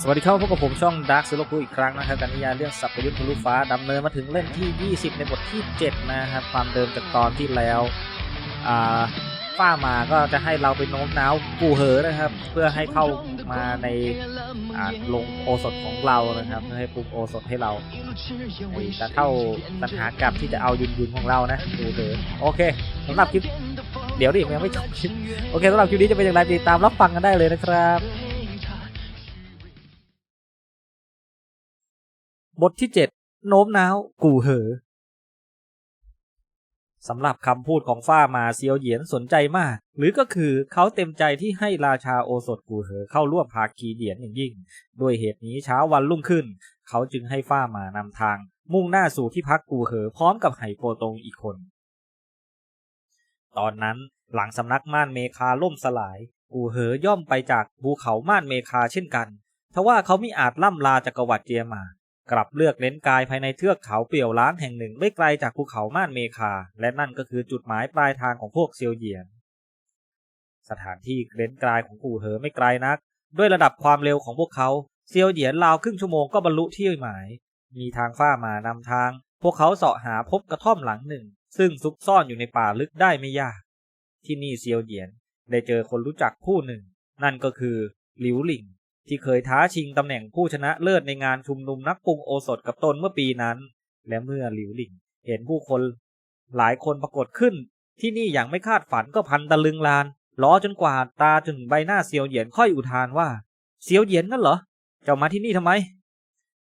สวัสดีครับพบกับผมช่อง Dark s ซ l o คุอีกครั้งนะครับกันนิยายเรื่องสัพยุทธ์ทะลุฟ้าดำเนินมาถึงเล่มที่ 20 ในบทที่ 7 นะครับความเดิมจากตอนที่แล้วฝ้ามาก็จะให้เราไปโน้มน้าวกูเหอนะครับ เพื่อให้เข้ามาในลงโอสถของเรานะครับเพื่อให้ปรุงโอสถให้เราจะเท่าตัณหากรรที่จะเอายุนยุนของเรานะกูเหอโอเคสำหรับคลิปเดี๋ยวดิยังไม่จบคลิปโอเคสำหรับคลิปนี้จะเป็นอย่างไรติดตามรับฟังกันได้เลยนะครับ บทที่ 7 โน้มน้าว กูเหอสำหรับคำพูดของฝ้ามาเซียวเหยียนสนใจมาก หรือก็คือเขาเต็มใจที่ให้ราชาโอสถกูเหอเข้าร่วมภาคีเดียนอย่างยิ่ง ด้วยเหตุนี้เช้าวันรุ่งขึ้น เขาจึงให้ฝ้ามานำทาง มุ่งหน้าสู่ที่พักกูเหอพร้อมกับไหโปตงอีกคน ตอนนั้นหลังสำนักม่านเมคาล่มสลาย กูเหอย่อมไปจากภูเขาม่านเมคาเช่นกันทว่าเขามิอาจล่ำลาจักรวรรดิเจียมา กลับเลือกเน้นกายภายในเทือกเขาเปี่ยวล้างแห่งหนึ่งไม่ไกลจากภูเขาม่านเมคา และนั่นก็คือจุดหมายปลายทางของพวกเซียวเหยียน สถานที่เน้นกายของกูเหอไม่ไกลนัก ด้วยระดับความเร็วของพวกเขาเซียวเหยียนราวครึ่งชั่วโมงก็บรรลุที่หมาย มีทางฟ้ามานำทาง พวกเขาเสาะหาพบกระท่อมหลังหนึ่ง ซึ่งซุกซ่อนอยู่ในป่าลึกได้ไม่ยาก ที่นี่เซียวเหยียนได้เจอคนรู้จักผู้หนึ่ง นั่นก็คือหลิวหลิง ที่เคยท้าชิงตำแหน่งผู้ชนะเลิศในงานชุมนุมนักปรุงโอสถกับตนเมื่อปีนั้น และเมื่อหลิวหลิงเห็นผู้คนหลายคนปรากฏขึ้น ที่นี่อย่างไม่คาดฝันก็พันตะลึงลานล้อจนกว่าตาจนถึงใบหน้าเซียวเหยียนค่อยอุทานว่าเซียวเหยียนนั่นเหรอเจ้ามาที่นี่ทำไม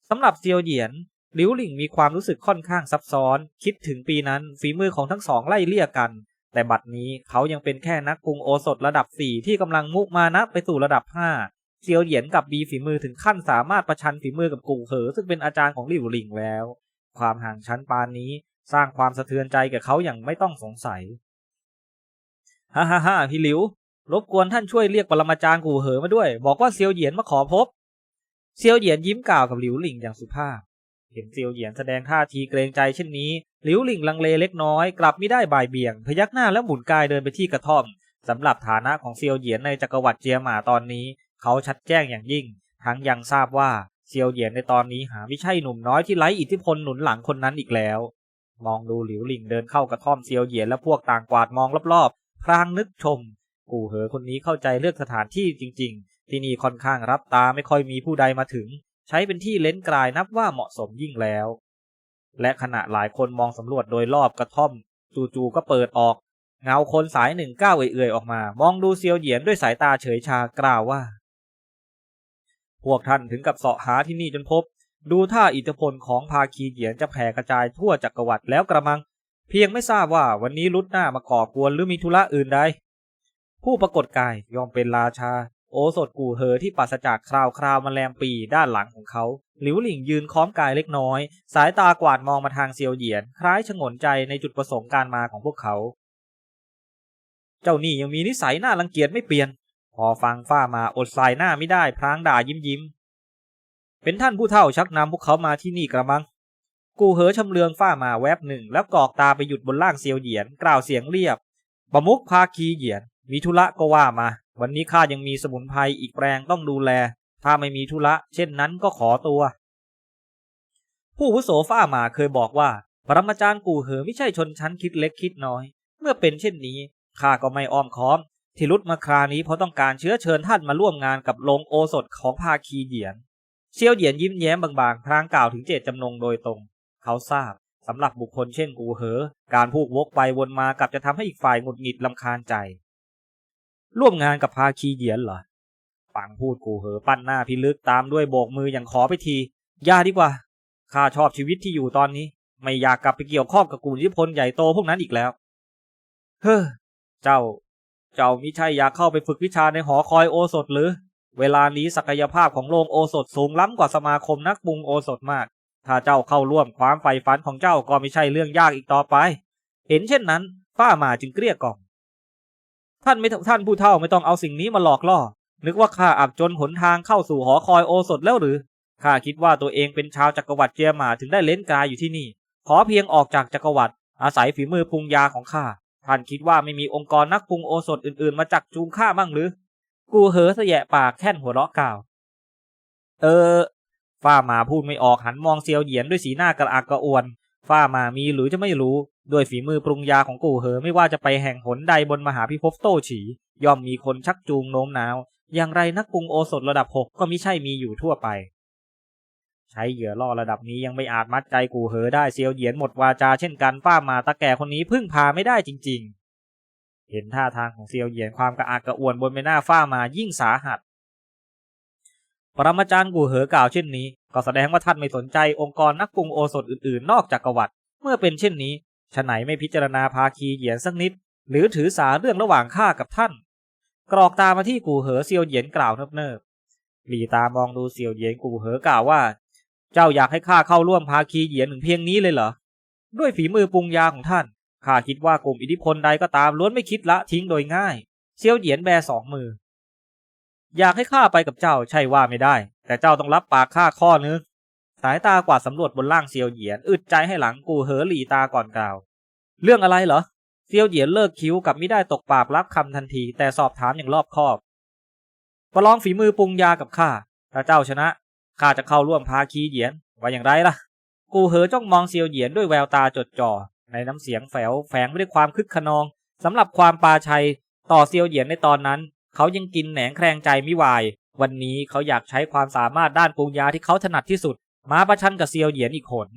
สำหรับเซียวเหยียนหลิวหลิงมีความรู้สึกค่อนข้างซับซ้อน คิดถึงปีนั้นฝีมือของทั้งสองไล่เลี่ยกัน แต่บัดนี้เขายังเป็นแค่นักปรุงโอสถระดับสี่ที่กำลังมุมานะไปสู่ระดับห้า เซียวเหยียนกับบีฝีมือถึงขั้นสามารถประชันฝีมือกับกูเหอซึ่งเป็นอาจารย์ของหลิวหลิงแล้ว ความห่างชั้นปานนี้สร้างความสะเทือนใจแก่เขาอย่างไม่ต้องสงสัยฮ่าฮ่าฮ่าพี่หลิว รบกวนท่านช่วยเรียกปรมาจารย์กูเหอมาด้วย บอกว่าเซียวเหยียนมาขอพบ เซียวเหยียนยิ้มกล่าวกับหลิวหลิงอย่างสุภาพ เห็นเซียวเหยียนแสดงท่าทีเกรงใจเช่นนี้ หลิวหลิงลังเลเล็กน้อย กลับไม่ได้บ่ายเบี่ยง พยักหน้าแล้วหมุนกายเดินไปที่กระท่อมสำหรับฐานะของเซียวเหยียนในจักรวรรดิเจียหมาตอนนี้ เขาชัดแจ้งอย่างยิ่ง ทั้งยังทราบว่าเซียวเหยียนในตอนนี้หาไม่ใช่หนุ่มน้อยที่ไร้อิทธิพลหนุนหลังคนนั้นอีกแล้ว มองดูหลิวหลิงเดินเข้ากระท่อมเซียวเหยียนและพวกต่างกวาดมองรอบๆ พรางนึกชม กูเหอคนนี้เข้าใจเลือกสถานที่จริง ๆ ที่นี่ค่อนข้างรับตาไม่ค่อยมีผู้ใดมาถึง ใช้เป็นที่เล้นกลายนับว่าเหมาะสมยิ่งแล้ว และขณะหลายคนมองสำรวจโดยรอบกระท่อม จู่ๆก็เปิดออก เงาคนสายหนึ่งก้าวเอื่อยๆออกมา มองดูเซียวเหยียนด้วยสายตาเฉยชากล่าวว่า พวกท่านถึงกับเสาะหาที่นี่จนพบ ดูท่าอิทธิพลของภาคีเหยียนจะแผ่กระจายทั่วจักรวรรดิแล้วกระมัง เพียงไม่ทราบว่าวันนี้ลุดหน้ามาก่อกวนหรือมีธุระอื่นใด ผู้ปรากฏกายยอมเป็นราชา โอสถกูเหอที่ปราศจากคราวคราวมาแมลงปีด้านหลังของเขา หลิวหลิงยืนค้อมกายเล็กน้อย สายตากวาดมองมาทางเซียวเหยียน คล้ายชงนใจในจุดประสงค์การมาของพวกเขา เจ้านี่ยังมีนิสัยน่ารังเกียจไม่เปลี่ยน พอฟังฝ้ามาอดสายหน้าไม่ได้พลางด่ายิ้มยิ้ม เป็นท่านผู้เฒ่าชักนำพวกเขามาที่นี่กระมัง กูเหอชำเลืองฝ้ามาแวบหนึ่ง แล้วกอกตาไปหยุดบนล่างเซียวเหยียนกล่าวเสียงเรียบบมุกพาคีเหยียน มีธุระก็ว่ามา วันนี้ข้ายังมีสมุนไพรอีกแปลงต้องดูแล ถ้าไม่มีธุระเช่นนั้นก็ขอตัว ผู้วุโสฝ้ามาเคยบอกว่าปรมาจารย์กูเหอไม่ใช่ชนชั้นคิดเล็กคิดน้อย เมื่อเป็นเช่นนี้ข้าก็ไม่อ้อมค้อม ที่รุดมาครานี้เพราะต้องการเชื้อเชิญท่านมาร่วมงานกับโรงโอสถของภาคีเหยียนเซียวเหยียนยิ้มแย้มบางๆ พลางกล่าวถึงเจตจำนงโดยตรง เขาทราบสำหรับบุคคลเช่นกูเหอ การพูกวกไปวนมากลับจะทำให้อีกฝ่ายหงุดหงิดลำคาญใจ ร่วมงานกับภาคีเหยียนเหรอฟังพูดกูเหอปั้นหน้าพิลึกตามด้วยโบกมืออย่างขอไปทีอย่าดีกว่าข้าชอบชีวิตที่อยู่ตอนนี้ ไม่อยากกลับไปเกี่ยวข้องกับกลุ่มอิทธิพลใหญ่โตพวกนั้นอีกแล้ว เฮ้อเจ้า เจ้ามิใช่อยากเข้าไปฝึกวิชาในหอคอยโอสถหรือ เวลานี้ศักยภาพของโรงโอสถสูงล้ำกว่าสมาคมนักปรุงโอสถมาก ถ้าเจ้าเข้าร่วมความใฝ่ฝันของเจ้าก็ไม่ใช่เรื่องยากอีกต่อไป เห็นเช่นนั้นฝ้าหมาจึงเกลี้ยกล่อมท่านไม่ท่านผู้เฒ่าไม่ต้องเอาสิ่งนี้มาหลอกล่อ นึกว่าข้าอับจนหนทางเข้าสู่หอคอยโอสถแล้วหรือ ข้าคิดว่าตัวเองเป็นชาวจักรวรรดิเจียหมาถึงได้เล่นกายอยู่ที่นี่ ขอเพียงออกจากจักรวรรดิอาศัยฝีมือปรุงยาของข้า ท่านคิดว่าไม่มีองค์กรนักปรุงโอสถอื่น ๆ มาจักจูงข้ามั่งหรือ กูเหอเสยะปากแค่นหัวเราะกล่าว เออฝ้ามาพูดไม่ออกหันมองเซียวเหยียนด้วยสีหน้ากระอักกระอ่วนฝ้ามามีหรือจะไม่รู้ด้วยฝีมือปรุงยาของกูเหอไม่ว่าจะไปแห่งหนใดบนมหาพิภพโตฉีย่อมมีคนชักจูงโน้มน้าว อย่างไรนักปรุงโอสถระดับหกก็มิใช่มีอยู่ทั่วไป ใช้เหยื่อล่อระดับนี้ยังไม่อาจมัดใจกูเหอได้เซียวเหยียนหมดวาจาเช่นกันฝ้ามาตะแก่คนนี้พึ่งพาไม่ได้จริง ๆ เห็นท่าทางของเซียวเหยียนความกระอักกระอ่วนบนใบหน้าฝ้ามายิ่งสาหัสปรมาจารย์กูเหอกล่าวเช่นนี้ ก็แสดงว่าท่านไม่สนใจองค์กรนักปรุงโอสถอื่นๆ นอกจากกวัดเมื่อเป็นเช่นนี้ฉะไหนไม่พิจารณาภาคีเหยียนสักนิด หรือถือสาเรื่องระหว่างข้ากับท่าน กรอกตามาที่กูเหอเซียวเหยียนกล่าวเนิบๆหลีตามองดูเซียวเหยียนกูเหอกล่าวว่า เจ้าอยากให้ข้าเข้าร่วมภาคีเหยียนถึงเพียงนี้เลยเหรอ ด้วยฝีมือปรุงยาของท่าน ข้าคิดว่ากลุ่มอิทธิพลใดก็ตามล้วนไม่คิดละทิ้งโดยง่าย เซียวเหยียนแบสองมือ อยากให้ข้าไปกับเจ้าใช่ว่าไม่ได้ แต่เจ้าต้องรับปากข้าข้อนึง สายตากวาดสำรวจบนล่างเซียวเหยียนอึดใจให้หลังกูเหอหลีตาก่อนกล่าว เรื่องอะไรเหรอ เซียวเหยียนเลิกคิ้วกับไม่ได้ตกปากรับคำทันที แต่สอบถามอย่างรอบคอบประลองฝีมือปรุงยากับข้าถ้าเจ้าชนะ ข้าจะเข้าร่วมภาคีเหยียนว่าอย่างไรล่ะ กูเหอจ้องมองเซียวเหยียนด้วยแววตาจดจ่อ ในน้ำเสียงแฝวแฝงไปด้วยความคึกขนองสำหรับความปาชัยต่อเซียวเหยียนในตอนนั้น เขายังกินแหนงแครงใจม่วาย วันนี้เขาอยากใช้ความสามารถด้านปรุงยาที่เขาถนัดที่สุด มาประชันกับเซียวเหยียนอีกคน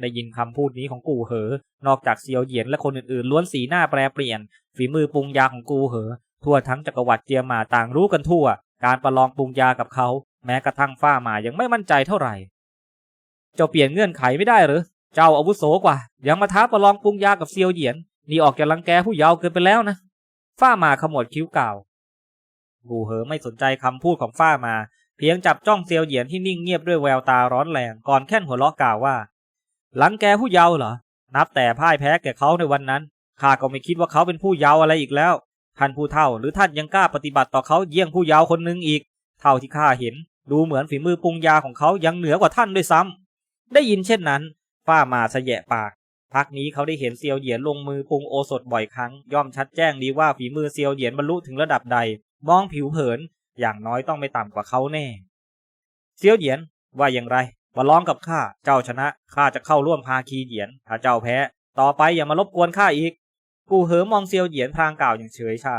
ได้ยินคำพูดนี้ของกูเหอ นอกจากเซียวเหยียนและคนอื่นๆ ล้วนสีหน้าแปรเปลี่ยน ฝีมือปรุงยาของกูเหอ ทั่วทั้งจักรวรรดิเจียมาต่างรู้กันทั่ว การประลองปรุงยากับเขา แม้กระทั่งฝ้ามายังไม่มั่นใจเท่าไหร่ เจ้าเปลี่ยนเงื่อนไขไม่ได้หรือ เจ้าอาวุโสกว่า ยังมาท้าประลองปรุงยากับเซียวเหยียนนี่ออกจะรังแกผู้เยาว์เกินไปแล้วนะ ฝ้ามาขมวดคิ้วกล่าวกูเหอไม่สนใจคำพูดของฝ้ามา เพียงจับจ้องเซียวเหยียนที่นิ่งเงียบด้วยแววตาร้อนแรงก่อนแค่นหัวเราะกล่าวว่าหลังแกผู้เยาว์เหรอ นับแต่พ่ายแพ้แก่เขาในวันนั้นข้าก็ไม่คิดว่าเขาเป็นผู้เยาว์อะไรอีกแล้ว ท่านผู้เฒ่าหรือท่านยังกล้าปฏิบัติต่อเขาเยี่ยงผู้เยาว์คนหนึ่งอีก เท่าที่ข้าเห็น ดูเหมือนฝีมือปรุงยาของเขายังเหนือกว่าท่านด้วยซ้ำได้ยินเช่นนั้นฝ้ามาเสยะปาก พักนี้เขาได้เห็นเซียวเหยียนลงมือปรุงโอสถบ่อยครั้ง ย่อมชัดแจ้งดีว่าฝีมือเซียวเหยียนบรรลุถึงระดับใด มองผิวเผิน อย่างน้อยต้องไม่ต่ำกว่าเขาแน่ เซียวเหยียนว่าอย่างไรมาลองกับข้าเจ้าชนะข้าจะเข้าร่วมภาคีเหยียน ถ้าเจ้าแพ้ ต่อไปอย่ามารบกวนข้าอีก กูเหอมองเซียวเหยียนพลางกล่าวอย่างเฉยชา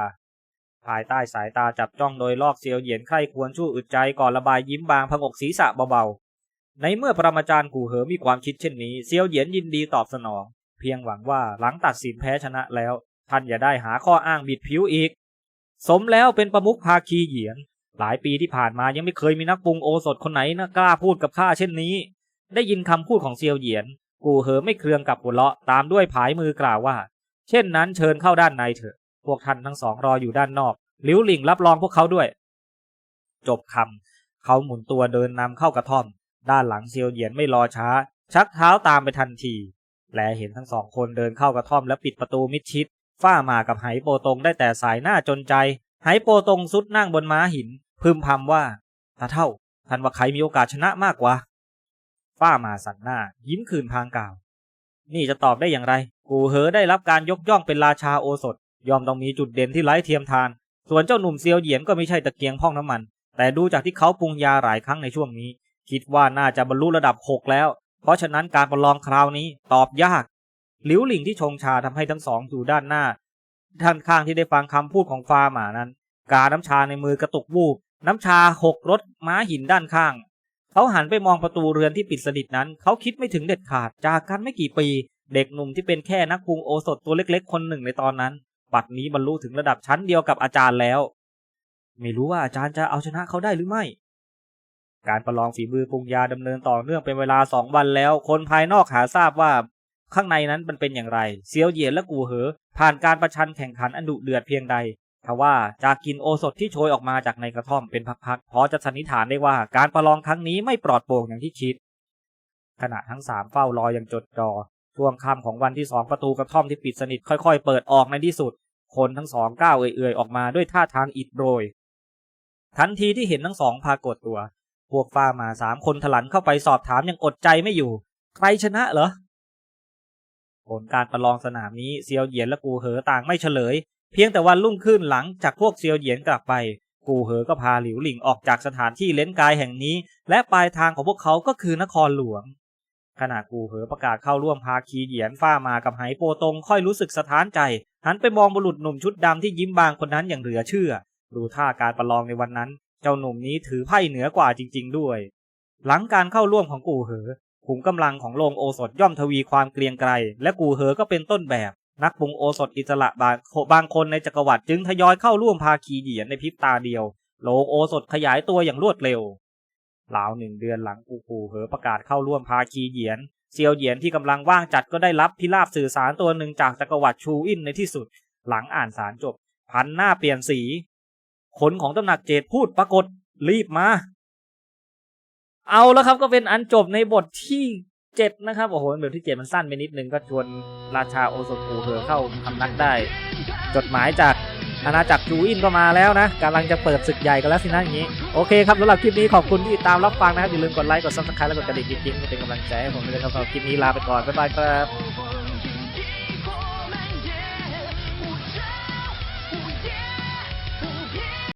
ภายใต้สายตาจับจ้องโดยลอกเซียวเหยียนใคร่ควรชู้อึดใจก่อนระบายยิ้มบางพงกศีรษะเบาๆ ในเมื่อปรมาจารย์กูเหอมีความคิดเช่นนี้เซียวเหยียนยินดีตอบสนอง เพียงหวังว่าหลังตัดสินแพ้ชนะแล้ว ท่านอย่าได้หาข้ออ้างบิดผิวอีก สมแล้วเป็นประมุขภาคีเหยียน หลายปีที่ผ่านมายังไม่เคยมีนักปรุงโอสถคนไหนนะกล้าพูดกับข้าเช่นนี้ ได้ยินคำพูดของเซียวเหยียน กูเหอไม่เครืองกับหัวเราะตามด้วยผายมือกล่าวว่า เช่นนั้นเชิญเข้าด้านในเถอะ พวกท่านทั้งสองรออยู่ด้านนอกลิ้วหลิงรับรองพวกเขาด้วย จบคำเขาหมุนตัวเดินนำเข้ากระท่อม ด้านหลังเซียวเหยียนไม่รอช้า ชักเท้าตามไปทันที และเห็นทั้งสองคนเดินเข้ากระท่อมและปิดประตูมิดชิด ฝ้ามากับไหโปตงได้แต่สายหน้าจนใจ ไหโปตงสุดนั่งบนม้าหิน พึมพำว่าตาเท่าท่านว่าใครมีโอกาสชนะมากกว่า ฝ้ามาสั่นหน้า ยิ้มคืนพางกล่าว นี่จะตอบได้อย่างไร กูเหอได้รับการยกย่องเป็นราชาโอสถ ยอมต้องมีจุดเด่นที่ไร้เทียมทาน ส่วนเจ้าหนุ่มเซียวเหยียนก็ไม่ใช่ตะเกียงพ่องน้ำมัน แต่ดูจากที่เขาปรุงยาหลายครั้งในช่วงนี้ คิดว่าน่าจะบรรลุระดับหกแล้ว เพราะฉะนั้นการประลองคราวนี้ตอบยากหลิวหลิงที่ชงชาทำให้ทั้งสองอยู่ด้านหน้าท่านข้างที่ได้ฟังคำพูดของฟ้าหมานั้น กาน้ำชาในมือกระตุกวูบน้ำชาหกรถม้าหินด้านข้าง เขาหันไปมองประตูเรือนที่ปิดสนิทนั้น เขาคิดไม่ถึงเด็ดขาดจากกันไม่กี่ปี เด็กหนุ่มที่เป็นแค่นักปรุงโอสถตัวเล็กๆ คนหนึ่งในตอนนั้น บัดนี้บรรลุถึงระดับชั้นเดียวกับอาจารย์แล้ว ไม่รู้ว่าอาจารย์จะเอาชนะเขาได้หรือไม่ การประลองฝีมือปรุงยาดำเนินต่อเนื่องเป็นเวลาสองวันแล้ว คนภายนอกหาทราบว่าข้างในนั้นมันเป็นอย่างไร เซียวเหยียนและกูเหอ ผ่านการประชันแข่งขันอันดุเดือดเพียงใดทว่าจากกินโอสถที่โชยออกมาจากในกระท่อมเป็นพักๆพอจะสันนิษฐานได้ว่าการประลองครั้งนี้ไม่ปลอดโปร่งอย่างที่คิด ขณะทั้งสามเฝ้ารออย่างจดจ่อ ช่วงค่ำของวันที่สองประตูกระท่อมที่ปิดสนิทค่อยๆ เปิดออกในที่สุด คนทั้งสองก้าวเอื่อยๆออกมาด้วยท่าทางอิดโรย ทันทีที่เห็นทั้งสองปรากฏตัว พวกฟ้ามาสามคนถลันเข้าไปสอบถามย่างอดใจไม่อยู่ ใครชนะเหรอผลการประลองสนามนี้เซียวเหยียนและกูเหอต่างไม่เฉลย เพียงแต่วันรุ่งขึ้นหลังจากพวกเซียวเหยียนกลับไป กูเหอก็พาหลิวหลิงออกจากสถานที่เล้นกายแห่งนี้ และปลายทางของพวกเขาก็คือนครหลวง ขณะกูเหอประกาศเข้าร่วมภาคีเหยียนฝ้ามากับไหโปตงค่อยรู้สึกสะท้านใจ หันไปมองบุรุษหนุ่มชุดดำที่ยิ้มบางคนนั้นอย่างเหลือเชื่อ ดูท่าการประลองในวันนั้น เจ้าหนุ่มนี้ถือไพ่เหนือกว่าจริง ๆ ด้วย หลังการเข้าร่วมของกูเหอขุมกำลังของโรงโอสถย่อมทวีความเกรียงไกรและกูเหอก็เป็นต้นแบบ นักปรุงโอสถอิสระบางบางคนในจักรวรรดิจึงทยอยเข้าร่วมภาคีเหยียนในพริบตาเดียวโรงโอสถขยายตัวอย่างรวดเร็ว ราวหนึ่งเดือนหลังกูกูเหอประกาศเข้าร่วมภาคีเหยียนเซียวเหยียนที่กำลังว่างจัดก็ได้รับพิราบสื่อสารตัวหนึ่งจากจักรวรรดิชูอินในที่สุด หลังอ่านสารจบ พันหน้าเปลี่ยนสี ขนของตำหนักเจดพูดปรากฏรีบมา เอาแล้วครับก็เป็นอันจบในบทที่เจ็ดนะครับโอ้โหบทที่เจ็ดมันสั้นไปนิดนึงก็ชวนราชาโอสถกูเหอเข้าคำนักได้ จดหมายจาก อาณาจักรจูอินก็มาแล้วนะกำลังจะเปิดศึกใหญ่กันแล้วสินะอย่างนี้ โอเคครับสำหรับคลิปนี้ขอบคุณที่ติดตามรับฟังนะครับอย่าลืมกดไลค์กดซับสไครต์และกดกระดิ่งกิ๊งๆเป็นกำลังใจให้ผมด้วยนะครับสำหรับคลิปนี้ลาไปก่อนบ๊ายบายครับ